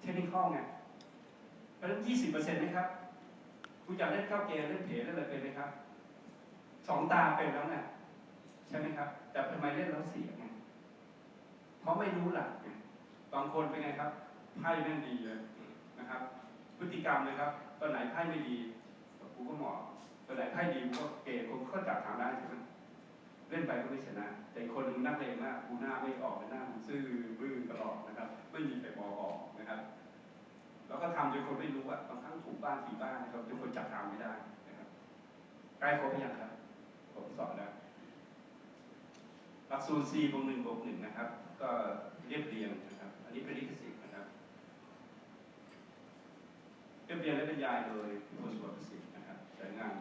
เทคนิคไงเพราะฉะนั้นยี่สิบเปอร์เซ็นต์ไหมครับ คุณอยากเล่นเข้าเกมเล่นเพจเล่นอะไรเป็นไหมครับ สองตาเป็นแล้วไงใช่ไหมครับ แต่ทำไมเล่นแล้วเสียไงเพราะไม่รู้หลักไงบางคนเป็นไงครับไพ่แม่งดีเลยนะครับ พฤติกรรมเลยครับตอนไหนไพ่ไม่ดีกูก็หมอตอนไหนไพ่ดีกูก็เกมกูก็จับทางได้ใช่ไหม เล่นไปก็ไม่ชนะ แต่คนหนึงนักเลงมากกูหน้าไม่ออกเป็นหน้ามึงซื่อบื้อตลอดนะครับ ไม่มีใครมองออกนะครับ แล้วก็ทำจนคนไม่รู้ว่าบางครั้งถูกบ้านผีบ้านนะครับจนคนจับทางไม่ได้นะครับใกล้ครบหรือยังครับผมสอนแล้วหลักสูตร C บวกหนึ่งบวกหนึ่งนะครับ ก็เรียบเรียงนะครับ อันนี้เป็นลิขสิทธิ์นะครับเรียบเรียงและบรรยายโดยพิพลสุวรรณสิทธิ์นะครับสายงาน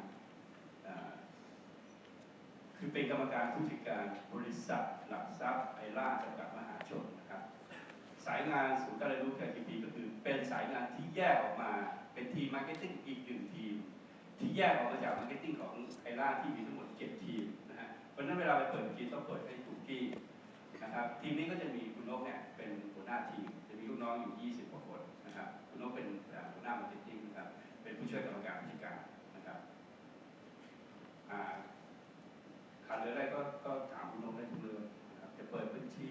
คือเป็นกรรมการผู้จัดการบริษัทหลักทรัพย์ไอล่าจำกัดมหาชนนะครับ สายงานศูนย์การเรียนรู้ KTP ก็คือเป็นสายงานที่แยกออกมาเป็นทีมมาร์เก็ตติ้งอีกหนึ่งทีม ที่แยกออกมาจากมาร์เก็ตติ้งของไอล่าที่มีทั้งหมดเจ็ดทีมนะฮะเพราะฉะนั้นเวลาไปเปิดทีมต้องเปิดให้ถูกที่นะครับทีมนี้ก็จะมีคุณนกเนี่ยเป็นหัวหน้าทีม จะมีลูกน้องอยู่ 20กว่าคนนะครับคุณนกเป็นหัวหน้ามาร์เก็ตติ้งนะครับเป็นผู้ช่วยกรรมการผู้จัดการนะครับอ่าขาดเหรืออะไรก็ก็ถามคุณนงได้ทุกเรื่องนะครับจะเปิดบัญชี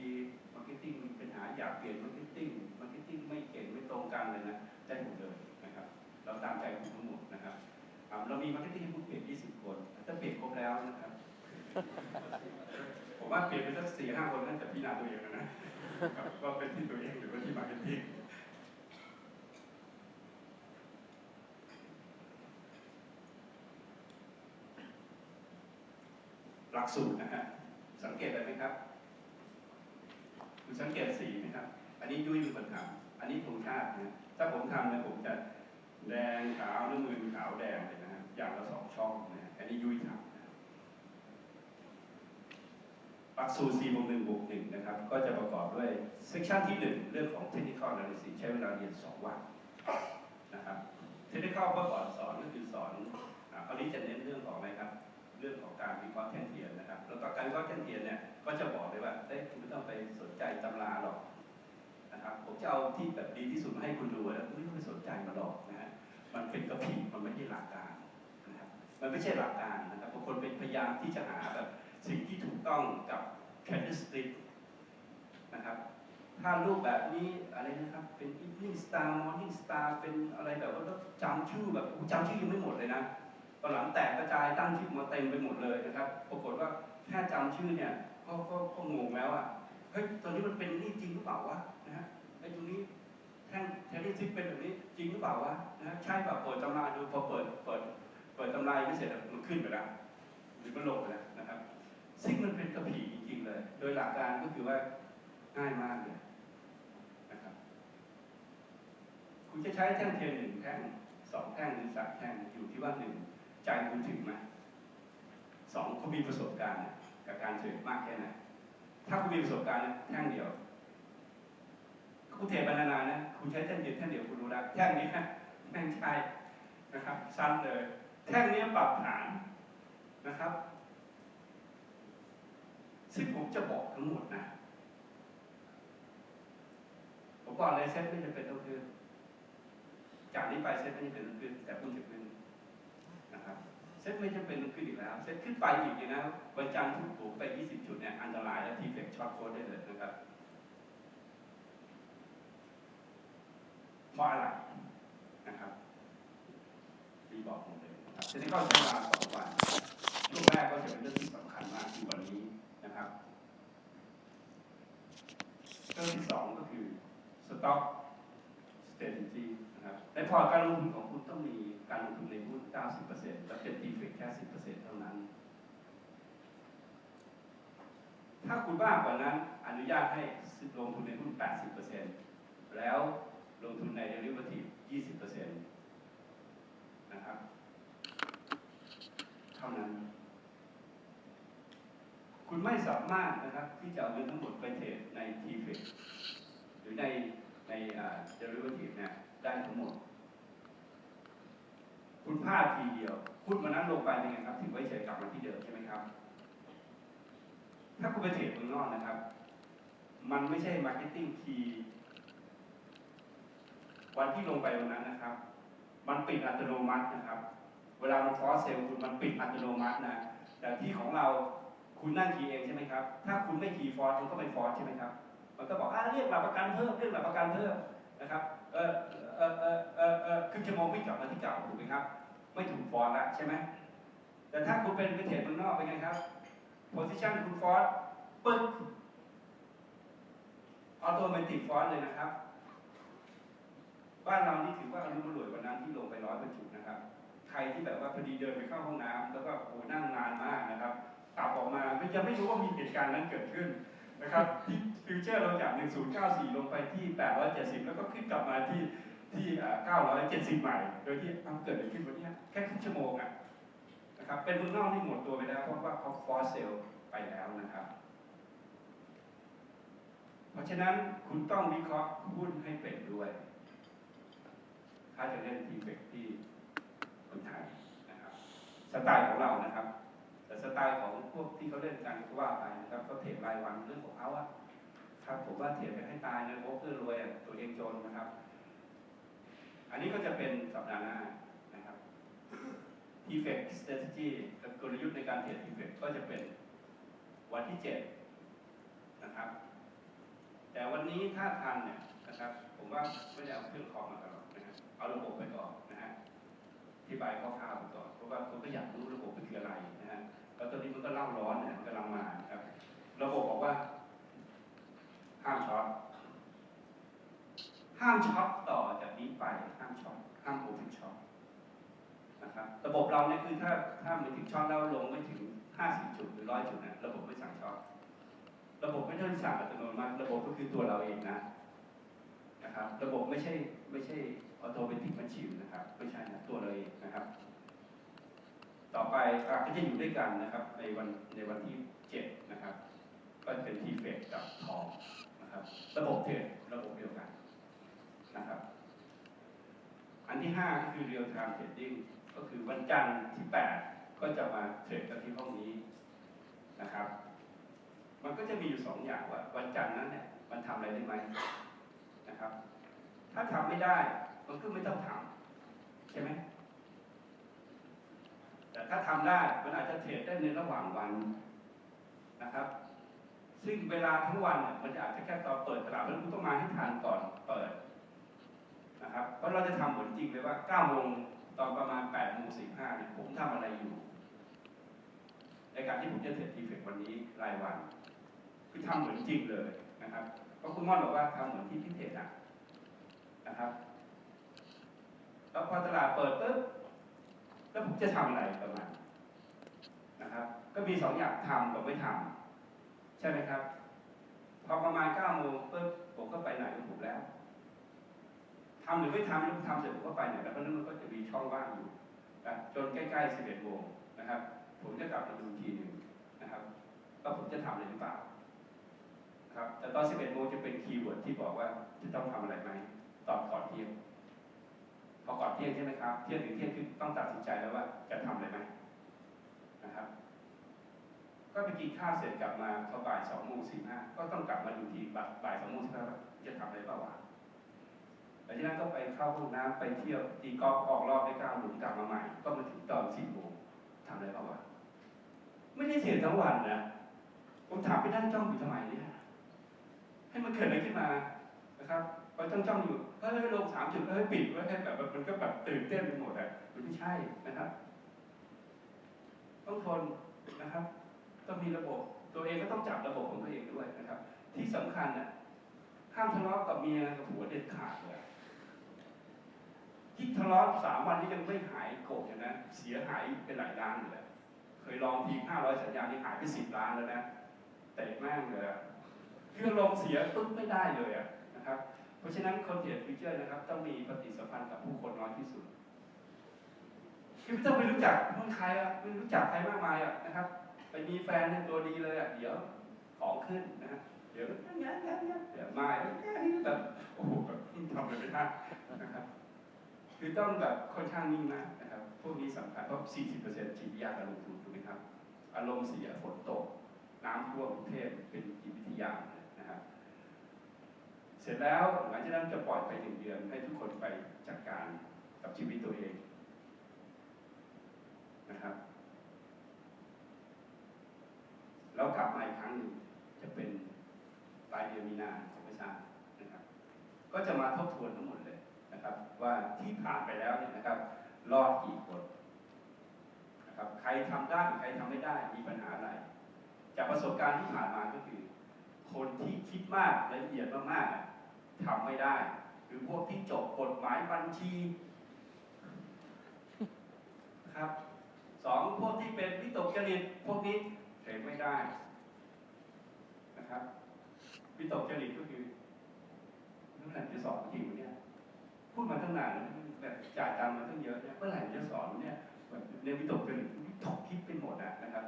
มาร์เก็ตติ้งมีปัญหาอยากเปลี่ยนมาร์เก็ตติ้งมาร์เก็ตติ้งไม่เก่งไม่ตรงกันเลยนะได้หมดเลยนะครับ เราตามใจคุณทั้งหมดนะครับเรามีมาร์เก็ตติ้งให้ผู้เปลี่ยน20 คนถ้าเปลี่ยนครบแล้วนะครับผมว่าเปลี่ยนไปสักสี่ห้าคนน่าจะพิจารณาตัวเองแล้วนะ ว่าเป็นที่ตัวเองหรือว่าที่มาร์เก็ตติ้ง ห ลักสูตรนะฮะสังเกตอะไรไหมครับคุณสังเกตสีไหมครับ อันนี้ยุ้ยเป็นคนทำอันนี้ผมชาตินะถ้าผมทำเนี่ยผมจะแดงขาวน้ำมือขาวแดงเลยนะฮะอย่างละสองช่องนะฮะอันนี้ยุ้ยทำนะครับหลักสูตร4บวก1บวก1นะครับ ก็จะประกอบด้วยเซสชันที่ 1 เรื่องของ technical analysis ใช้เวลาเรียน 2 วันนะครับ technical เมื่อก่อนสอนก็คือสอนอ่าคราวนี้จะเน้นเรื่องของอะไรครับ เรื่องของการวิเคราะห์แท่นเทียนนะครับ แล้วก็การวิเคราะห์แท่นเทียนเนี่ยก็จะบอกเลยว่าเอ้ยคุณไม่ต้องไปสนใจตำราหรอกนะครับ ผมจะเอาที่แบบดีที่สุดมาให้คุณดูแล้วไม่ต้องไปสนใจมาหรอกนะฮะมันเป็นกระผีมันไม่ใช่หลักการนะครับมันไม่ใช่หลักการนะครับบางคนเป็นพยายามที่จะหาแบบสิ่งที่ถูกต้องกับ candlestick นะครับถ้ารูปแบบนี้อะไรนะครับ เป็น evening star morning star เป็นอะไรแบบว่าต้องจำชื่อแบบจำชื่อยังไม่หมดเลยนะ ตอนหลังแตกกระจายตั้งชื่อมาเต็มไปหมดเลยนะครับปรากฏว่าแค่จำชื่อเนี่ยก็ก็ก็งงแล้วอะเฮ้ยตอนนี้มันเป็นนี่จริงหรือเปล่าวะนะฮะไอ้ตรงนี้แท่งแทนที่ซิปเป็นแบบนี้จริงหรือเปล่าวะนะใช่ป่ะเปิดตำราดูพอเปิดเปิด เปิดตำราไม่เสร็จมันขึ้นไปแล้วหรือมันลงไปแล้วนะครับ ซึ่งมันเป็นกระผีจริงๆเลย โดยหลักการก็คือว่าง่ายมากเลยนะครับ คุณจะใช้แท่งเทียนหนึ่งแท่งสองแท่งหรือสามแท่งอยู่ที่ว่าหนึ่ง ใจคุณถึงไหมสองคุณมีประสบการณ์กับการเทรดมากแค่ไหนถ้าคุณมีประสบการณ์แท่งเดียวคุณเทบรรณานะคุณใช้แท่งเดียวแท่งเดียวคุณรู้แล้วแท่งนี้นะแม่งใช่นะครับสั้นเลย แท่งนี้ปรับฐานนะครับ ซึ่งผมจะบอกทั้งหมดนะผมบอกเลยเซ็ตไม่จำเป็นต้องขึ้นจากนี้ไปเซ็ตไม่จำเป็นต้องขึ้นแต่คุณจะขึ้น เซ็ตไม่จำเป็นต้องขึ้นอีกแล้ว เซ็ตขึ้นไปอีกนี่นะวันจันทร์ถูกถูกไป 20 จุดเนี่ยอันตรายแล้วทีเฟกช็อตโค้ดได้เลยนะครับเพราะอะไรนะครับรีบอกหมเลยนะครับทีนี้ก็ใช้เวลาสองวันช่วงแรกก็จะเป็นเรื่องที่สำคัญมากคือวันนี้นะครับเรื่องที่สองก็คือ stock strategy นะครับในพอร์ตการลงทุนของคุณต้องมี การลงทุนในหุ้น 90%และเป็นดีเฟกแค่ 10%เท่านั้น ถ้าคุณมากกว่านั้นอนุญาตให้ลงทุนในหุ้น 80%แล้วลงทุนใน derivative 20%นะครับ เท่านั้น คุณไม่สามารถนะครับที่จะเอาเงินทั้งหมดไปเทรดใน t f e c หรือในในอ่า derivative เนี่ยได้ทั้งหมด คุณพลาทีเดียวหุ้นวันนั้นลงไปเป็นไงครับถึงไว้เฉยกลับมาที่เดิมใช่ไหมครับ ถ้าคุณไปเทรดเมืองนอกนะครับ มันไม่ใช่ marketing key วันที่ลงไปวันนั้นนะครับ มันปิดอัตโนมัตินะครับ เวลามันฟอสเซลคุณมันปิดอัตโนมัตินะ แต่ที่ของเราคุณนั่งคีย์เองใช่ไหมครับ ถ้าคุณไม่คีย์ฟอสมันก็ไม่ฟอสใช่ไหมครับ มันก็บอกอ่าเรียกหลักประกันเพิ่มเรียกหลักประกันเพิ่มนะครับ เออเออเออเออเออคือจะมองไม่กลับมาที่เก่าถูกไหมครับ ไม่ถูกฟอสละใช่ไหมแต่ถ้าคุณเป็นเป็นเทรดเมืองนอกเป็นไงครับโพซิชันคุณฟอสปึ๊กออโตเมติกฟอสเลยนะครับ บ้านเรานี่ถือว่าอรุณรวยกว่านั้นที่ลงไปร้อยบรรจุนะครับ ใครที่แบบว่าพอดีเดินไปเข้าห้องน้ำแล้วก็โอ้นั่งนานมากนะครับกลับออกมาไม่ยังไม่รู้ว่ามีเหตุการณ์นั้นเกิดขึ้นนะครับที่ฟิวเจอร์เราจาก 1094 ลงไปที่ 870 แล้วก็ขึ้นกลับมาที่ ที่ 970 ใหม่ โดยที่อ้าวเกิดอะไรขึ้นวันนี้แค่ครึ่งชั่วโมงอะนะครับเป็นเมืองนอกที่หมดตัวไปแล้วเพราะว่าเขาฟอสเซลไปแล้วนะครับ เพราะฉะนั้นคุณต้องวิเคราะห์หุ้นให้เป็นด้วย ถ้าจะเล่นทีเฟกที่คนไทยนะครับสไตล์ของเรานะครับ แต่สไตล์ของพวกที่เขาเล่นกันก็ว่าไปนะครับเขาเทรดรายวันเรื่องของเขาอะครับผมว่าเทรดไปให้ตายนะโอ้เพื่อรวยตัวเองจนนะครับ อันนี้ก็จะเป็นสัปดาห์หน้านะครับ t f e c strategy กับกลยุทธ์ในการเทรด t f e c ก็จะเป็นวันที่ 7 นะครับ แต่วันนี้ถ้าทันเนี่ยนะครับ ผมว่าไม่ได้เอาเครื่องคอมมาตลอดนะครับเอาระบบไปก่อนนะฮะอธิบายคร่าวๆไปก่อนเพราะว่าคนก็อยากรู้ระบบมันคืออะไรนะฮะแล้วตอนนี้มันก็เล่าร้อนเนี่ยกำลังมาครับ ระบบบอกว่า ห้ามช็อตห้ามช็อตต่อจากนี้ไปห้ามช็อต ห้ามโอเพนช็อต นะครับระบบเราเนี่ยคือถ้าถ้าไม่ถึงช็อตแล้วลงไม่ถึง 50 จุดหรือ100จุดเนี่ยระบบไม่สั่งช็อตระบบไม่ได้สั่งอัตโนมัติ ระบบก็คือตัวเราเองนะนะครับ ระบบไม่ใช่ไม่ใช่ออโตเมติกมันชิวนะครับไม่ใช่นะตัวเราเองนะครับ ต่อไปอะก็จะอยู่ด้วยกันนะครับ ในวันในวันที่ 7 นะครับ ก็จะเป็นทีเฟกกับทองนะครับ ระบบเทรดระบบเดียวกันนะครับ อันที่5ก็คือ real time trading ก็คือวันจันทร์ที่ 8 ก็จะมาเทรดกันที่ห้องนี้นะครับ มันก็จะมีอยู่สองอย่างว่าวันจันทร์นั้นเนี่ยมันทำอะไรได้ไหมนะครับ ถ้าทำไม่ได้มันก็ไม่ต้องทำใช่ไหมแต่ถ้าทำได้มันอาจจะเทรดได้ในระหว่างวันนะครับ ซึ่งเวลาทั้งวันมันจะอาจจะแค่ตอนเปิดตลาดมันคุณต้องมาให้ทันก่อนเปิดนะครับเพราะเราจะทำเหมือนจริงเลยว่า9โมง ตอนประมาณ8โมง45เนี่ยผมทำอะไรอยู่ ในการที่ผมจะเทรดทีเฟกวันนี้รายวัน คือทำเหมือนจริงเลยนะครับเพราะคุณม่อนบอกว่าทำเหมือนที่พิเศษอะนะครับแล้วพอตลาดเปิดปุ๊บแล้วผมจะทำอะไรประมาณนะครับ ก็มีสองอย่างทำกับไม่ทำใช่ไหมครับ พอประมาณ9โมงปุ๊บผมก็ไปไหนของผมแล้ว ทำหรือไม่ทำไม่รู้ทำเสร็จผมก็ไปไหนแล้วเพราะฉะนั้นมันก็จะมีช่องว่างอยู่นะจนใกล้ๆ11โมงนะครับ ผมจะกลับมาดูทีหนึ่งนะครับว่าผมจะทำอะไรหรือเปล่าครับแต่ตอน 11 โมงจะเป็นคีย์เวิร์ดที่บอกว่าจะต้องทำอะไรไหมตอนก่อนเที่ยง พอก่อนเที่ยงใช่ไหมครับ เที่ยงถึงเที่ยงคือต้องตัดสินใจแล้วว่าจะทำอะไรไหมนะครับ ก็ไปกินข้าวเสร็จกลับมาพอบ่ายสองโมงสี่ห้าก็ต้องกลับมาดูทีบ่ายสองโมงสี่ห้าว่าจะทำอะไรบ้าง หลังจากนั้นก็ไปเข้าห้องน้ำไปเที่ยวตีกอล์ฟออกรอบได้เก้าหลุมกลับมาใหม่ ก็มาถึงตอนสี่โมงทำอะไรบ้างวะไม่ได้เสียทั้งวันนะผมถามไปนั่งจ้องอยู่ทำไมเนี่ยให้มันเกิดอะไรขึ้นมานะครับพอจ้องจ้องอยู่เฮ้ยลงสามจุดเฮ้ยปิดไว้ให้แบบมันก็แบบตื่นเต้นไปหมดอะมันไม่ใช่นะครับต้องทนนะครับต้องมีระบบ ตัวเองก็ต้องจับระบบของตัวเองด้วยนะครับ ที่สำคัญน่ะห้ามทะเลาะกับเมียกับผัวเด็ดขาดเลย ที่ทะเลาะสามวันนี้ยังไม่หายโกรธนะเสียหายเป็นหลายล้านอยู่แล้วเคยลองทีห้าร้อยสัญญานี่หายไปสิบล้านแล้วนะแต่แม่งเลยคืออารมณ์เสียปุ๊บไม่ได้เลยอะนะครับ เพราะฉะนั้นคนเขียนฟิวเจอร์นะครับ ต้องมีปฏิสัมพันธ์กับผู้คนน้อยที่สุดคือไม่ต้องไปรู้จักคนใครอะไม่รู้จักใครมากมายอะนะครับไปมีแฟนเนี่ยตัวดีเลยอะเดี๋ยวของขึ้นนะเดี๋ยวเงี้ยเงี้ยเงี้ยเดี๋ยวมาแล้วแบบโอ้โหแบบทำอะไรไม่ได้นะครับ คือต้องแบบค่อนข้างนิ่งมากนะครับ พวกนี้สำคัญเพราะ 40%จิตวิทยาการลงทุนถูกไหมครับ อารมณ์เสียฝนตก น้ำท่วมกรุงเทพเป็นจิตวิทยานะครับเศร็จแล้วหลังจากนั้นจะปล่อยไปหนึ่งเดือนให้ทุกคนไปจัดการกับชีวิตตัวเองนะครับ แล้วกลับมาอีกครั้งหนึ่งจะเป็นปลายเดือนมีนาผมไม่ทรานะครับ ก็จะมาทบทวนทั้งหมดเลย นะครับ ว่าที่ผ่านไปแล้วเนี่ยนะครับ รอดกี่คนนะครับ ใครทำได้ใครทำไม่ได้มีปัญหาอะไร จากประสบการณ์ที่ผ่านมาก็คือ คนที่คิดมากละเอียดมากๆอะทำไม่ได้ หรือพวกที่จบกฎหมายบัญชีนะครับสองพวกที่เป็นวิตกจริตพวกนี้เทรดไม่ได้นะครับวิตกจริตก็คือเมื่อไหร่จะสอนจริงวะเนี่ย พูดมาตั้งนานแบบจ่ายตังค์มาตั้งเยอะเนี่ยเมื่อไหร่จะสอนเนี่ยแบบในวิตกจริตวิตกคิดเป็นหมดอะนะครับ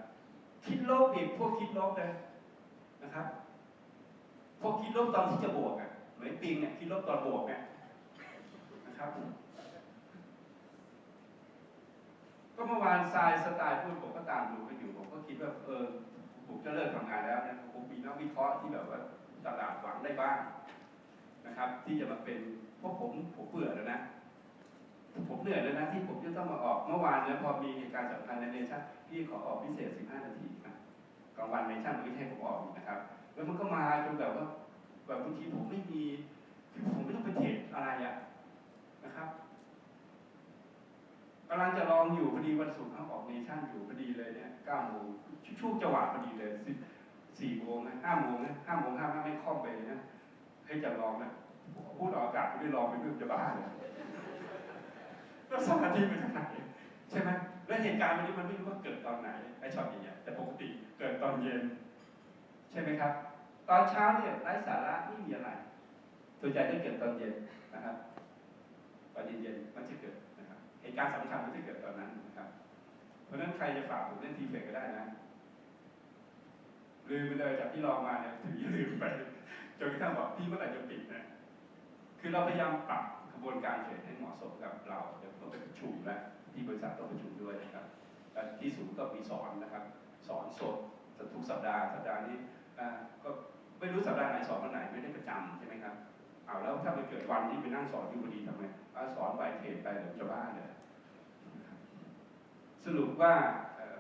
คิดลบอีกพวกคิดลบเลยนะครับ พวกคิดลบตอนที่จะบวกอะเหมือนปิงเนี่ยคิดลบตอนบวกเนี่ยนะครับ ก็เมื่อวานทรายสไตล์พูดผมก็ตามดูไปอยู่ผมก็คิดว่าเออผมจะเลิกทำงานแล้วนะผมมีนักวิเคราะห์ที่แบบว่าตลาดหวังได้บ้างนะครับ ที่จะมาเป็น พวกผมผมเบื่อแล้วนะ ผมเหนื่อยแล้วนะที่ผมจะต้องมาออกเมื่อวานเนี่ยพอมีเหตุการณ์สำคัญในเนชั่นพี่ขอออกพิเศษ 15 นาทีนะกลางวันเนชั่นไม่ใช่ผมออกอีกนะครับ แล้วมันก็มาจนแบบว่าแบบบางทีผมไม่มีคือผมไม่ต้องไปเทรดอะไรอะนะครับกำลังจะลองอยู่พอดีวันศุกร์เขาออกเนชั่นอยู่พอดีเลยเนี่ยเก้าโมงช่วงจังหวะพอดีเลยสิสี่โมงนะห้าโมงนะห้าโมงห้าไม่คล่อมไปเลยนะให้จะลองนะ พูดออกอากาศไม่ได้ลองไปเรื่อจะบ้าเลยแล้วสมาธิไปทางไหนใช่ไหมแล้วเหตุการณ์วันนี้มันไม่รู้ว่าเกิดตอนไหนไอ้ช็อตอย่างเงี้ยแต่ปกติเกิดตอนเย็น ใช่ไหมครับ ตอนเช้าเนี่ยไร้สาระไม่มีอะไรส่วนใหญ่จะเกิดตอนเย็นนะครับ ตอนเย็นๆมันจะเกิดนะครับเหตุการณ์สำคัญมันจะเกิดตอนนั้นนะครับ เพราะฉะนั้นใครจะฝากผมเล่นทีเฟกก็ได้นะลืมไปเลยจากที่ลองมาเนี่ยถึงลืมไปจนกระทั่งบอกพี่เมื่อไหร่จะปิดนะ คือเราพยายามปรับกระบวนการเทรดให้เหมาะสมกับเรา เดี๋ยวต้องไปประชุมแล้วที่บริษัทต้องประชุมด้วยนะครับและที่ศูนย์ก็มีสอนนะครับ สอนสดทุกสัปดาห์สัปดาห์นี้ก็ไม่รู้สัปดาห์ไหนสอนวันไหนไม่ได้ประจำใช่ไหมครับเอาแล้วถ้าไปเกิดวันที่ไปนั่งสอนอยู่พอดีทำไงอ่าสอนไปเทรดไปเดี๋ยวจะบ้าเลยสรุปว่า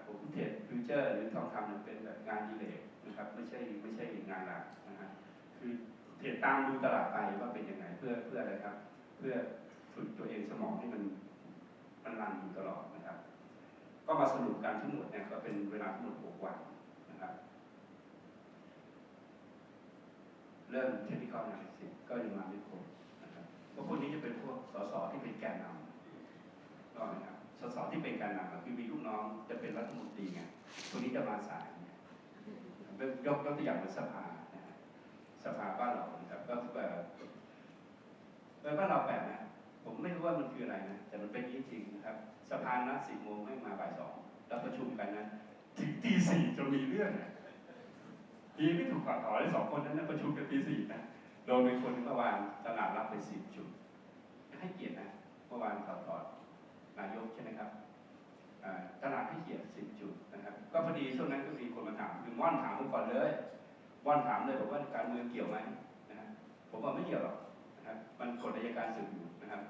ผมเทรดฟิวเจอร์หรือทองคำเนี่ยเป็นแบบงานดีเลกนะครับไม่ใช่ไม่ใช่งานหลักนะฮะคือ เทรดตามดูตลาดไปว่าเป็นยังไงเพื่อเพื่ออะไรครับ เพื่อฝึกตัวเองสมองให้มันมันรันอยู่ตลอดนะครับ ก็มาสรุปกันทั้งหมดเนี่ยก็เป็นเวลาทั้งหมด6วันนะครับ เริ่มเทคนิคอล analysis ก็ยังมาไม่ครบนะครับเพราะพวกนี้จะเป็นพวกสสที่เป็นแกนนำก็นะครับสสที่เป็นแกนนำอะคือมีลูกน้องจะเป็นรัฐมนตรีไงพวกนี้จะมาสายเนี่ยยกยกตัวอย่างเหมือนสภานะฮะ สภาบ้านเรานะครับก็แบบเออบ้านเราแปลกนะผมไม่รู้ว่ามันคืออะไรนะแต่มันเป็นยี่จริงนะครับ สภานัดสิบโมงไม่มาบ่ายสองแล้วประชุมกันนะถึงตีสี่จนมีเรื่องนะทีไม่ถูกขัดถอนเลยสองคนนั้นนะประชุมกันตีสี่นะโดนเป็นคนเมื่อวานตลาดรับไปสิบจุดให้เกียรตินะเมื่อวานถอดถอดนายกใช่ไหมครับตลาดให้เกียรติสิบจุดนะครับ ก็พอดีช่วงนั้นก็มีคนมาถามคือม่อนถามผมก่อนเลย ม่อนถามเลยบอกว่าการเมืองเกี่ยวไหมนะฮะผมบอกไม่เกี่ยวหรอกนะครับ มันกฎอัยการศึกอยู่นะครับ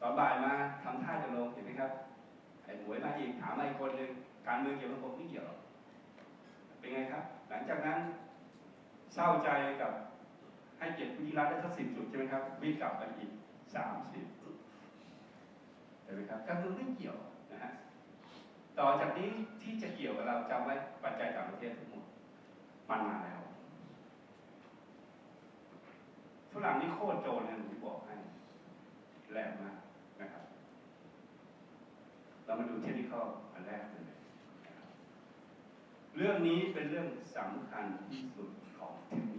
ตอนบ่ายมาทำท่าจะลงเห็นไหมครับไอ้หมวยมาอีกถามมาอีกคนหนึ่งการเมืองเกี่ยวกับผมไม่เกี่ยวหรอกเป็นไงครับ หลังจากนั้นเศร้าใจกับให้เกียรติผู้ยิ่งรักได้สักสิบจุดใช่ไหมครับวิ่งกลับมาอีกสามสิบเห็นไหมครับการเมืองไม่เกี่ยวนะฮะต่อจากนี้ที่จะเกี่ยวกับเราจำไว้ปัจจัยต่างประเทศทั้งหมด มันมาแล้วฝรั่งนี่โคตรโจรเลยผมบอกให้แรงมากนะครับ เรามาดูเทคนิคอันแรกเลยนเลยเรื่องนี้เป็นเรื่องสำคัญที่สุดของเทคนิค